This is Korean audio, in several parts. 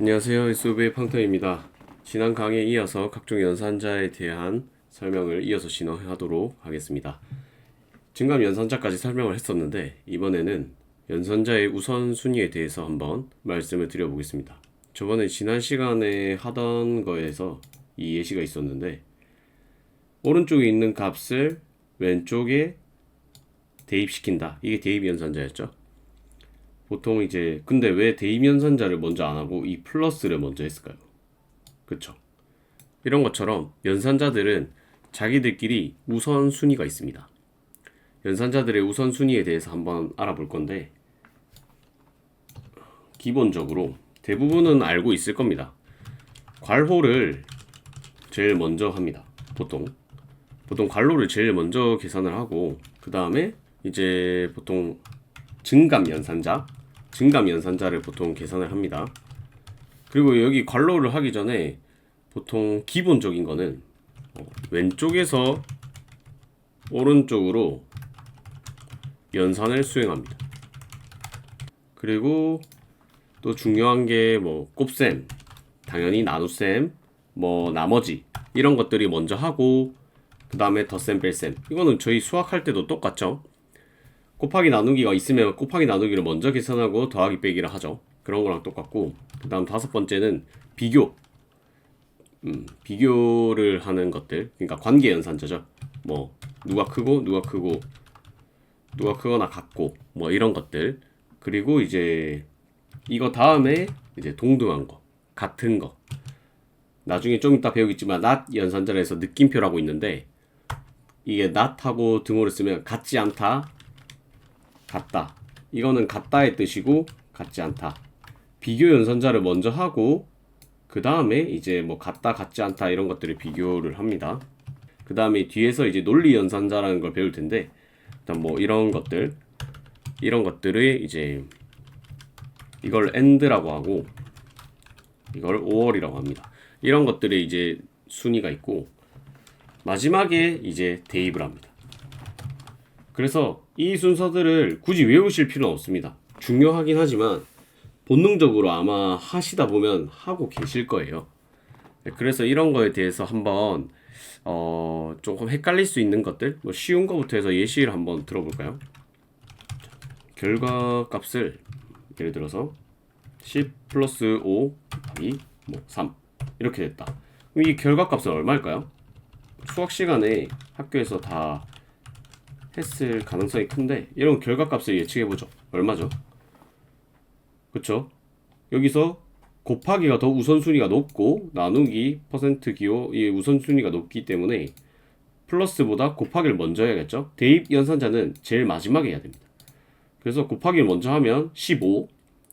안녕하세요. SUV의 팡터입니다. 지난 강의에 이어서 각종 연산자에 대한 설명을 이어서 진행하도록 하겠습니다. 증감 연산자까지 설명을 했었는데 이번에는 연산자의 우선순위에 대해서 한번 말씀을 드려보겠습니다. 저번에 지난 시간에 하던 거에서 이 예시가 있었는데 오른쪽에 있는 값을 왼쪽에 대입시킨다. 이게 대입 연산자였죠. 보통 이제 근데 왜 대입 연산자를 먼저 안 하고 이 플러스를 먼저 했을까요? 그쵸? 이런 것처럼 연산자들은 자기들끼리 우선순위가 있습니다. 연산자들의 우선순위에 대해서 한번 알아볼 건데 기본적으로 대부분은 알고 있을 겁니다. 괄호를 제일 먼저 합니다. 보통 보통 괄호를 제일 먼저 계산을 하고 그 다음에 이제 보통 증감 연산자 증감 연산자를 보통 계산을 합니다. 그리고 여기 괄호를 하기 전에 보통 기본적인 거는 어, 왼쪽에서 오른쪽으로 연산을 수행합니다. 그리고 또 중요한 게 뭐 곱셈, 당연히 나눗셈, 뭐 나머지 이런 것들이 먼저 하고 그 다음에 덧셈, 뺄셈 이거는 저희 수학할 때도 똑같죠. 곱하기 나누기가 있으면 곱하기 나누기를 먼저 계산하고 더하기 빼기를 하죠. 그런 거랑 똑같고 그 다음 다섯 번째는 비교. 음, 비교를 하는 것들. 그러니까 관계 연산자죠. 뭐 누가 크고 누가 크고 누가 크거나 같고 뭐 이런 것들. 그리고 이제 이거 다음에 이제 동등한 거 같은 거. 나중에 좀 이따 배우겠지만 낫 연산자에서 느낌표라고 있는데 이게 낫하고 등호를 쓰면 같지 않다 같다 이거는 같다의 뜻이고 같지 않다 비교 연산자를 먼저 하고 그 다음에 이제 뭐 같다 같지 않다 이런 것들을 비교를 합니다 그 다음에 뒤에서 이제 논리 연산자라는 걸 배울 텐데 일단 뭐 이런 것들 이런 것들을 이제 이걸 end라고 하고 이걸 5월이라고 합니다. 이런 것들에 이제 순위가 있고 마지막에 이제 대입을 합니다. 그래서 이 순서들을 굳이 외우실 필요는 없습니다. 중요하긴 하지만 본능적으로 아마 하시다 보면 하고 계실 거예요. 네, 그래서 이런 거에 대해서 한번 어 조금 헷갈릴 수 있는 것들 뭐 쉬운 거부터 해서 예시를 한번 들어볼까요? 결과 값을 예를 들어서 10 플러스 5 곱하기 뭐3 이렇게 됐다. 그럼 이 결과 값은 얼마일까요? 수학 시간에 학교에서 다 했을 가능성이 큰데 이런 결과 값을 예측해 보죠. 얼마죠? 그쵸? 여기서 곱하기가 더 우선순위가 높고 나누기 퍼센트 기호 이 우선순위가 높기 때문에 플러스보다 곱하기를 먼저 해야겠죠? 대입 연산자는 제일 마지막에 해야 됩니다. 그래서 곱하기를 먼저 하면 15,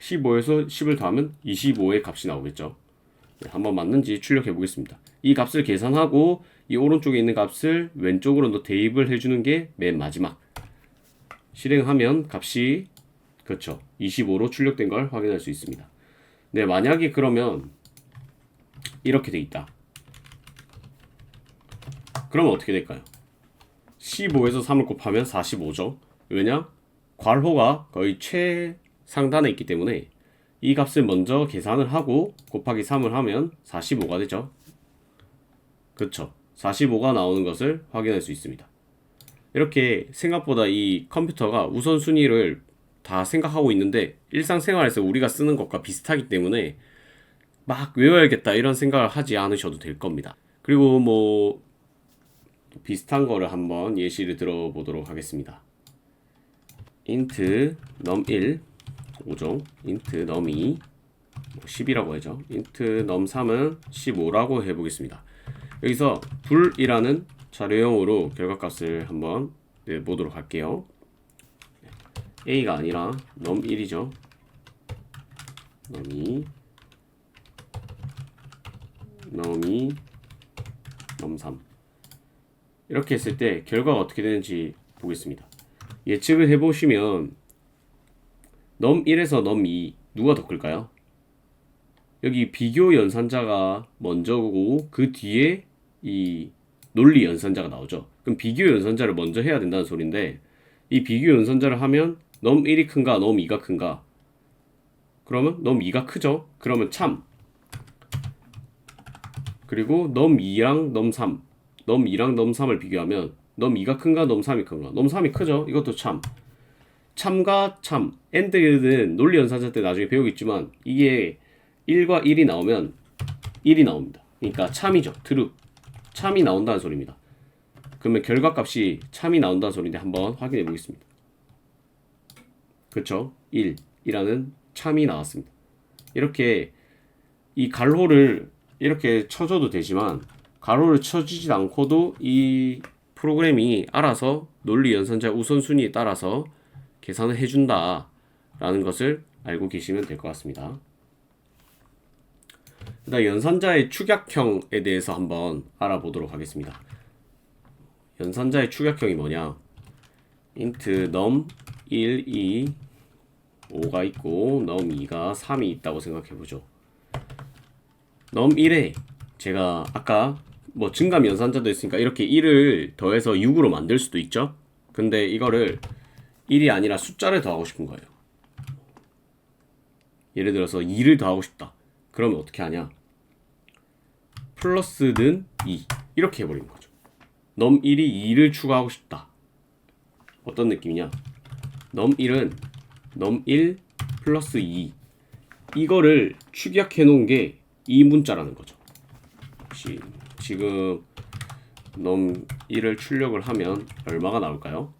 15에서 10을 더하면 25의 값이 나오겠죠. 네, 한번 맞는지 출력해 보겠습니다. 이 값을 계산하고 이 오른쪽에 있는 값을 왼쪽으로 더 대입을 해주는 게 맨 마지막. 실행하면 값이 그렇죠. 25로 출력된 걸 확인할 수 있습니다. 네, 만약에 그러면 이렇게 돼 있다. 그러면 어떻게 될까요? 15에서 3을 곱하면 45죠. 왜냐? 괄호가 거의 최상단에 있기 때문에 이 값을 먼저 계산을 하고 곱하기 3을 하면 45가 되죠. 그렇죠. 45가 나오는 것을 확인할 수 있습니다. 이렇게 생각보다 이 컴퓨터가 우선순위를 다 생각하고 있는데 일상생활에서 우리가 쓰는 것과 비슷하기 때문에 막 외워야겠다 이런 생각을 하지 않으셔도 될 겁니다. 그리고 뭐 비슷한 거를 한번 예시를 들어보도록 하겠습니다. int num1 5종 int num2 10이라고 하죠. int num3은 15라고 해보겠습니다. 여기서 불이라는 자료형으로 결과값을 한번 내보도록 할게요. a가 아니라 num1이죠. num2 num2 num3 이렇게 했을 때 결과가 어떻게 되는지 보겠습니다. 예측을 해보시면 넘 1에서 넘 2 누가 더 클까요? 여기 비교 연산자가 먼저고 그 뒤에 이 논리 연산자가 나오죠. 그럼 비교 연산자를 먼저 해야 된다는 소린데 이 비교 연산자를 하면 넘 1이 큰가 넘 2가 큰가? 그러면 넘 2가 크죠. 그러면 참 그리고 넘 2랑 넘 3, 넘 2랑 넘 3을 비교하면 넘 2가 큰가 넘 3이 큰가? 넘 3이 크죠. 이것도 참. 참과 참, 엔드는 논리 연산자 때 나중에 배우겠지만 이게 1과 1이 나오면 1이 나옵니다. 그러니까 참이죠. true. 참이 나온다는 소리입니다. 그러면 결과값이 참이 나온다는 소리인데 한번 확인해 보겠습니다. 그렇죠? 1, 이라는 참이 나왔습니다. 이렇게 이 가로를 이렇게 쳐줘도 되지만 가로를 쳐주지 않고도 이 프로그램이 알아서 논리 연산자 우선순위에 따라서 계산을 해준다 라는 것을 알고 계시면 될 것 같습니다. 일단 연산자의 축약형에 대해서 한번 알아보도록 하겠습니다. 연산자의 축약형이 뭐냐? int num 1, 2, 5가 있고 num 2가 3이 있다고 생각해 보죠. num 1에 제가 아까 뭐 증감 연산자도 있으니까 이렇게 1을 더해서 6으로 만들 수도 있죠. 근데 이거를 1이 아니라 숫자를 더하고 싶은 거예요. 예를 들어서 2를 더하고 싶다. 그러면 어떻게 하냐? 플러스는 2 이렇게 해버리는 거죠. 넘 1이 2를 추가하고 싶다. 어떤 느낌이냐? 넘 1은 넘 1 플러스 2 이거를 축약해 놓은 게 이 문자라는 거죠. 지, 지금 넘 1을 출력을 하면 얼마가 나올까요?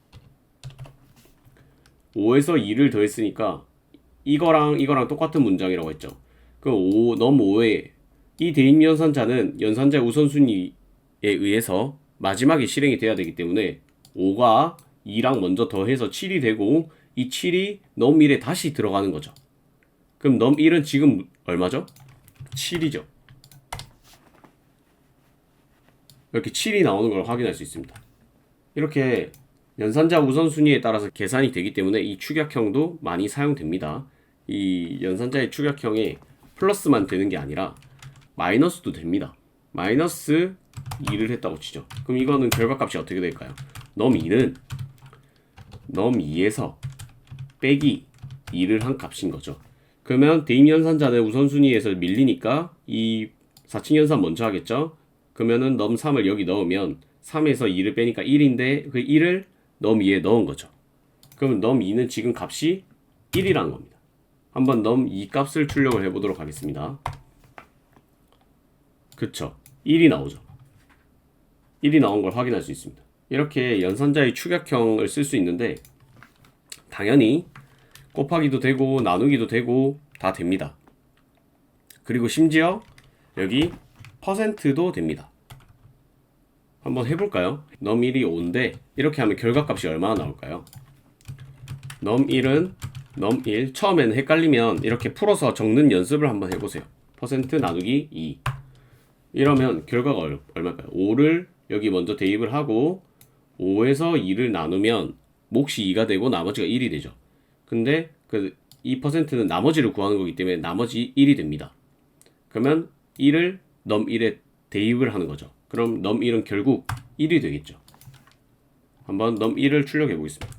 5에서 2를 더했으니까 이거랑 이거랑 똑같은 문장이라고 했죠. 그 5, 넘 5에 이 대입 연산자는 연산자 우선순위에 의해서 마지막에 실행이 돼야 되기 때문에 5가 2랑 먼저 더해서 7이 되고 이 7이 넘 1에 다시 들어가는 거죠. 그럼 넘 1은 지금 얼마죠? 7이죠. 이렇게 7이 나오는 걸 확인할 수 있습니다. 이렇게 연산자 우선순위에 따라서 계산이 되기 때문에 이 축약형도 많이 사용됩니다. 이 연산자의 축약형에 플러스만 되는 게 아니라 마이너스도 됩니다. 마이너스 2를 했다고 치죠. 그럼 이거는 결과값이 어떻게 될까요? 넘 2는 넘 2에서 빼기 2를 한 값인 거죠. 그러면 대입 연산자는 우선순위에서 밀리니까 이 4층 연산 먼저 하겠죠? 그러면은 넘 3을 여기 넣으면 3에서 2를 빼니까 1인데 그 1을 넘 2에 넣은 거죠. 그러면 넘 2는 지금 값이 1이라는 겁니다. 한번 넘2 값을 출력을 해보도록 하겠습니다. 그쵸. 1이 나오죠. 1이 나온 걸 확인할 수 있습니다. 이렇게 연산자의 축약형을 쓸 수 있는데 당연히 곱하기도 되고 나누기도 되고 다 됩니다. 그리고 심지어 여기 퍼센트도 됩니다. 한번 해볼까요? num 1이 5인데 이렇게 하면 결과값이 얼마나 나올까요? num 1은 num 1 처음에는 헷갈리면 이렇게 풀어서 적는 연습을 한번 해보세요. 퍼센트 나누기 2 이러면 결과가 얼, 얼마일까요? 5를 여기 먼저 대입을 하고 5에서 2를 나누면 몫이 2가 되고 나머지가 1이 되죠. 근데 그이 퍼센트는 나머지를 구하는 거기 때문에 나머지 1이 됩니다. 그러면 1을 넘 1에 대입을 하는 거죠. 그럼 넘 1은 결국 1이 되겠죠. 한번 넘 1을 출력해 보겠습니다.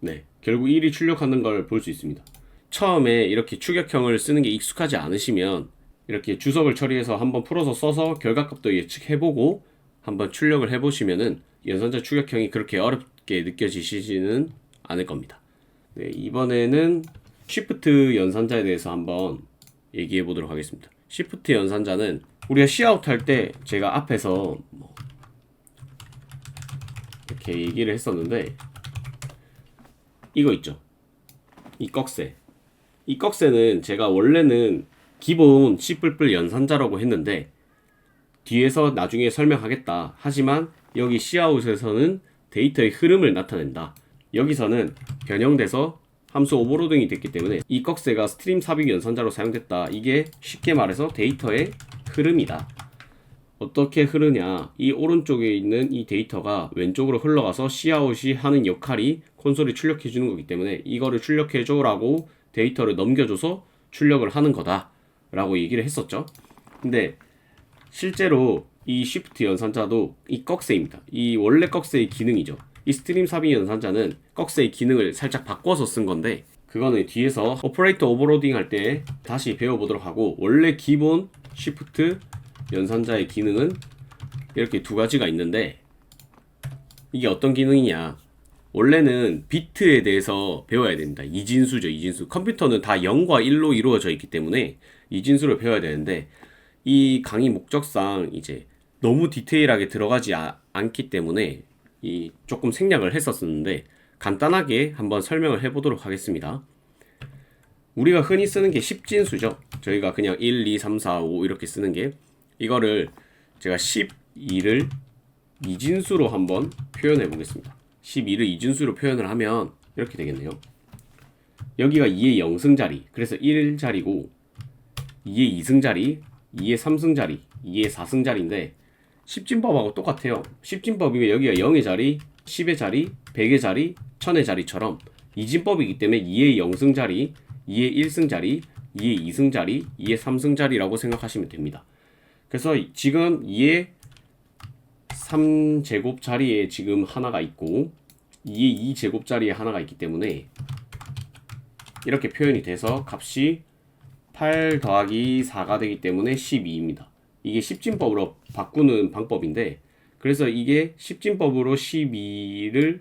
네, 결국 1이 출력하는 걸 볼 수 있습니다. 처음에 이렇게 추격형을 쓰는 게 익숙하지 않으시면 이렇게 주석을 처리해서 한번 풀어서 써서 결과값도 예측해보고 한번 출력을 해보시면은 연산자 추격형이 그렇게 어렵게 느껴지시지는 않을 겁니다. 네, 이번에는 시프트 연산자에 대해서 한번 얘기해 보도록 하겠습니다. 시프트 연산자는 우리가 시아웃 할 때 제가 앞에서 뭐 이렇게 얘기를 했었는데 이거 있죠. 이 꺽쇠. 이 꺽쇠는 제가 원래는 기본 C++ 연산자라고 했는데 뒤에서 나중에 설명하겠다. 하지만 여기 시아웃에서는 데이터의 흐름을 나타낸다. 여기서는 변형돼서 함수 오버로딩이 됐기 때문에 이 꺽쇠가 스트림 삽입 연산자로 사용됐다. 이게 쉽게 말해서 데이터의 흐름이다. 어떻게 흐르냐? 이 오른쪽에 있는 이 데이터가 왼쪽으로 흘러가서 시아웃이 하는 역할이 콘솔이 출력해 주는 거기 때문에 이거를 출력해 줘라고 데이터를 넘겨줘서 출력을 하는 거다 라고 얘기를 했었죠. 근데 실제로 이 쉬프트 연산자도 이 꺽쇠입니다. 이 원래 꺽쇠의 기능이죠. 이 스트림 삽입 연산자는 꺽쇠의 기능을 살짝 바꿔서 쓴 건데 그거는 뒤에서 오퍼레이터 오버로딩 할 때 다시 배워보도록 하고 원래 기본 시프트 연산자의 기능은 이렇게 두 가지가 있는데 이게 어떤 기능이냐 원래는 비트에 대해서 배워야 됩니다. 이진수죠, 이진수. 컴퓨터는 다 0과 1로 이루어져 있기 때문에 이진수를 배워야 되는데 이 강의 목적상 이제 너무 디테일하게 들어가지 아- 않기 때문에 이 조금 생략을 했었었는데 간단하게 한번 설명을 해보도록 하겠습니다. 우리가 흔히 쓰는 게 10진수죠. 저희가 그냥 1, 2, 3, 4, 5 이렇게 쓰는 게 이거를 제가 12를 이진수로 한번 표현해 보겠습니다. 12를 이진수로 표현을 하면 이렇게 되겠네요. 여기가 2의 0승 자리, 그래서 1 자리고 2의 2승 자리, 2의 3승 자리, 2의 4승 자리인데 10진법하고 똑같아요. 10진법이면 여기가 0의 자리, 10의 자리, 100의 자리, 1000의 자리처럼 이진법이기 때문에 2의 0승 자리, 2의 1승 자리, 2의 2승 자리, 2의 3승 자리라고 생각하시면 됩니다. 그래서 지금 2의 3제곱 자리에 지금 하나가 있고 2의 2제곱 자리에 하나가 있기 때문에 이렇게 표현이 돼서 값이 8 더하기 4가 되기 때문에 12입니다. 이게 10진법으로 바꾸는 방법인데 그래서 이게 10진법으로 12를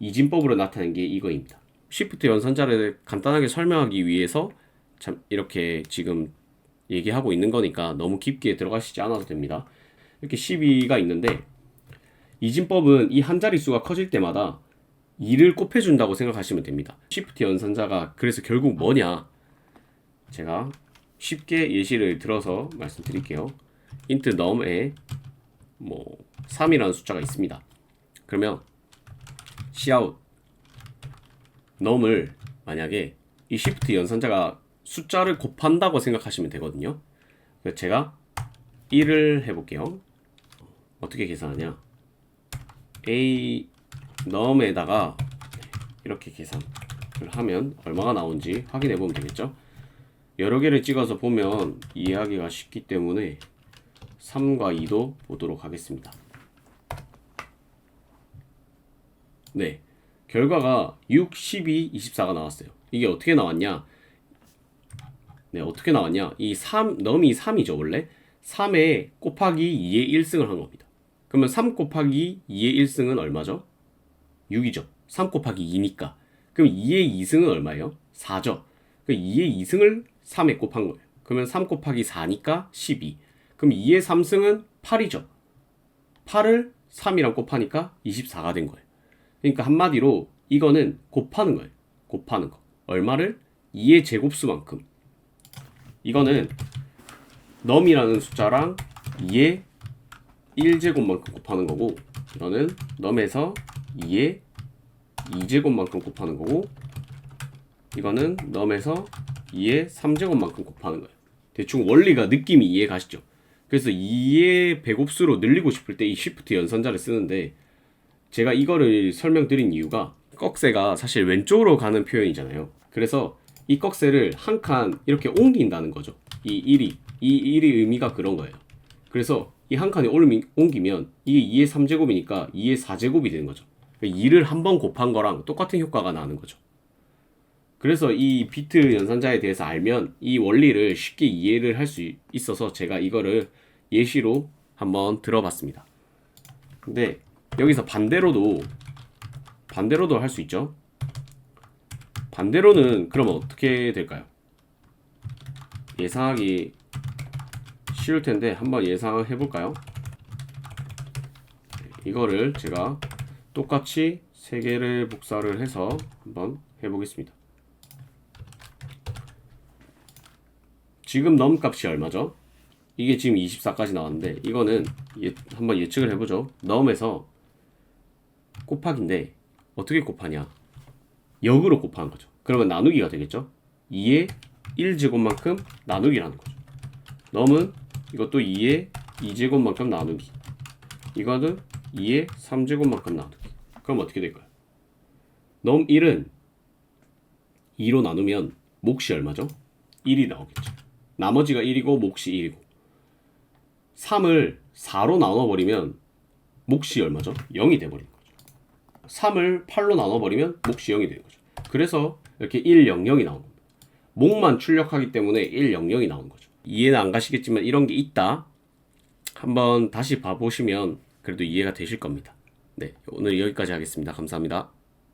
2진법으로 나타낸 게 이거입니다. 시프트 연산자를 간단하게 설명하기 위해서 참 이렇게 지금 얘기하고 있는 거니까 너무 깊게 들어가시지 않아도 됩니다. 이렇게 12가 있는데 이진법은 이 한 자릿수가 커질 때마다 2를 곱해준다고 생각하시면 됩니다. 시프트 연산자가 그래서 결국 뭐냐? 제가 쉽게 예시를 들어서 말씀드릴게요. int num에 뭐 3이라는 숫자가 있습니다. 그러면 cout num을 만약에 이 shift 연산자가 숫자를 곱한다고 생각하시면 되거든요. 그래서 제가 1을 해볼게요. 어떻게 계산하냐? a num에다가 이렇게 계산을 하면 얼마가 나온지 확인해 보면 되겠죠? 여러 개를 찍어서 보면 이해하기가 쉽기 때문에 3과 2도 보도록 하겠습니다. 네. 결과가 6, 12, 24가 나왔어요. 이게 어떻게 나왔냐? 네, 어떻게 나왔냐? 이 3, 넘이 3이죠, 원래? 3에 곱하기 2의 1승을 한 겁니다. 그러면 3 곱하기 2의 1승은 얼마죠? 6이죠. 3 곱하기 2니까. 그럼 2의 2승은 얼마예요? 4죠. 그 2의 2승을 3에 곱한 거예요. 그러면 3 곱하기 4니까 12. 그럼 2의 3승은 8이죠. 8을 3이랑 곱하니까 24가 된 거예요. 그러니까 한마디로 이거는 곱하는 거예요. 곱하는 거. 얼마를? 2의 제곱수만큼. 이거는 넘이라는 숫자랑 2의 1제곱만큼 곱하는 거고 이거는 넘에서 2의 2제곱만큼 곱하는 거고 이거는 넘에서 2의 3제곱만큼 곱하는 거예요. 대충 원리가 느낌이 이해 가시죠? 그래서 2의 배곱수로 늘리고 싶을 때 이 쉬프트 연산자를 쓰는데 제가 이거를 설명드린 이유가 꺽쇠가 사실 왼쪽으로 가는 표현이잖아요. 그래서 이 꺽쇠를 한 칸 이렇게 옮긴다는 거죠. 이 1이 이 1이 의미가 그런 거예요. 그래서 이 한 칸에 옮기면 이게 2의 3제곱이니까 2의 4제곱이 되는 거죠. 2를 한 번 곱한 거랑 똑같은 효과가 나는 거죠. 그래서 이 비트 연산자에 대해서 알면 이 원리를 쉽게 이해를 할 수 있어서 제가 이거를 예시로 한번 들어봤습니다. 근데 여기서 반대로도 반대로도 할 수 있죠. 반대로는 그러면 어떻게 될까요? 예상하기 쉬울 텐데 한번 예상을 해볼까요? 이거를 제가 똑같이 세 개를 복사를 해서 한번 해보겠습니다. 지금 넘 값이 얼마죠? 이게 지금 24까지 나왔는데 이거는 예, 한번 예측을 해보죠. 넘에서 곱하기인데 어떻게 곱하냐? 역으로 곱하는 거죠. 그러면 나누기가 되겠죠? 2의 1제곱만큼 나누기라는 거죠. 넘은 이것도 2의 2제곱만큼 나누기. 이거는 2의 3제곱만큼 나누기. 그럼 어떻게 될까요? 넘 1은 2로 나누면 몫이 얼마죠? 1이 나오겠죠. 나머지가 1이고 몫이 1이고 3을 4로 나눠버리면 몫이 얼마죠? 0이 돼버리는 거죠. 3을 8로 나눠버리면 몫이 0이 되는 거죠. 그래서 이렇게 1, 0, 0이 나오는 겁니다. 목만 출력하기 때문에 1, 0, 0이 나오는 거죠. 이해는 안 가시겠지만 이런 게 있다. 한번 다시 봐보시면 그래도 이해가 되실 겁니다. 네, 오늘 여기까지 하겠습니다. 감사합니다.